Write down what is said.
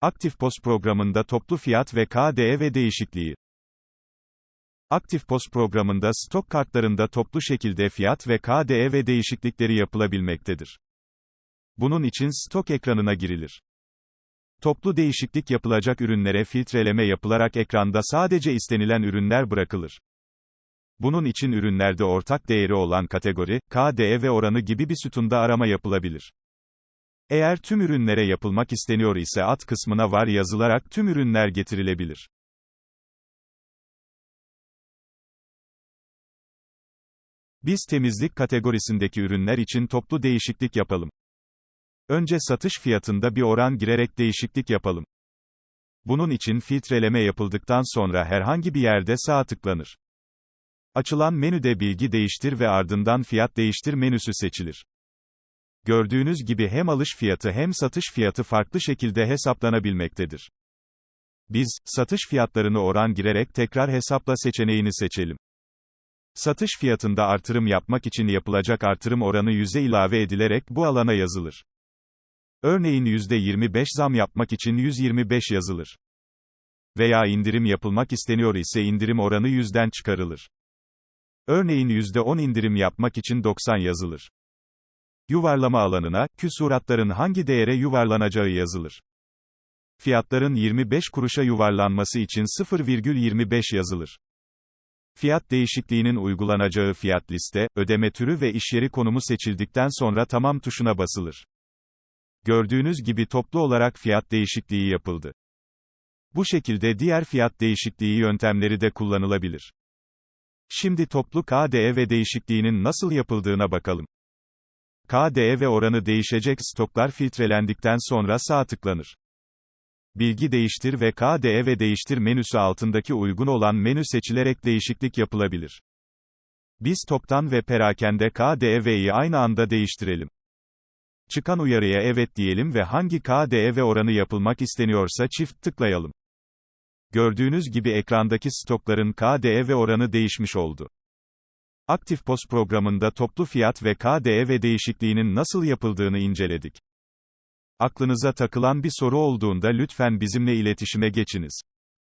Aktif POS programında toplu fiyat ve KDV değişikliği. Aktif POS programında stok kartlarında toplu şekilde fiyat ve KDV değişiklikleri yapılabilmektedir. Bunun için stok ekranına girilir. Toplu değişiklik yapılacak ürünlere filtreleme yapılarak ekranda sadece istenilen ürünler bırakılır. Bunun için ürünlerde ortak değeri olan kategori, KDV oranı gibi bir sütunda arama yapılabilir. Eğer tüm ürünlere yapılmak isteniyor ise alt kısmına var yazılarak tüm ürünler getirilebilir. Biz temizlik kategorisindeki ürünler için toplu değişiklik yapalım. Önce satış fiyatında bir oran girerek değişiklik yapalım. Bunun için filtreleme yapıldıktan sonra herhangi bir yerde sağ tıklanır. Açılan menüde bilgi değiştir ve ardından fiyat değiştir menüsü seçilir. Gördüğünüz gibi hem alış fiyatı hem satış fiyatı farklı şekilde hesaplanabilmektedir. Biz, satış fiyatlarını oran girerek tekrar hesapla seçeneğini seçelim. Satış fiyatında artırım yapmak için yapılacak artırım oranı yüze ilave edilerek bu alana yazılır. Örneğin %25 zam yapmak için 125 yazılır. Veya indirim yapılmak isteniyor ise indirim oranı yüzden çıkarılır. Örneğin %10 indirim yapmak için 90 yazılır. Yuvarlama alanına, küsuratların hangi değere yuvarlanacağı yazılır. Fiyatların 25 kuruşa yuvarlanması için 0,25 yazılır. Fiyat değişikliğinin uygulanacağı fiyat liste, ödeme türü ve işyeri konumu seçildikten sonra tamam tuşuna basılır. Gördüğünüz gibi toplu olarak fiyat değişikliği yapıldı. Bu şekilde diğer fiyat değişikliği yöntemleri de kullanılabilir. Şimdi toplu KDV değişikliğinin nasıl yapıldığına bakalım. KDV oranı değişecek stoklar filtrelendikten sonra sağ tıklanır. Bilgi değiştir ve KDV değiştir menüsü altındaki uygun olan menü seçilerek değişiklik yapılabilir. Biz toptan ve perakende KDV'yi aynı anda değiştirelim. Çıkan uyarıya evet diyelim ve hangi KDV oranı yapılmak isteniyorsa çift tıklayalım. Gördüğünüz gibi ekrandaki stokların KDV oranı değişmiş oldu. Aktif POS programında toplu fiyat ve KDV değişikliğinin nasıl yapıldığını inceledik. Aklınıza takılan bir soru olduğunda lütfen bizimle iletişime geçiniz.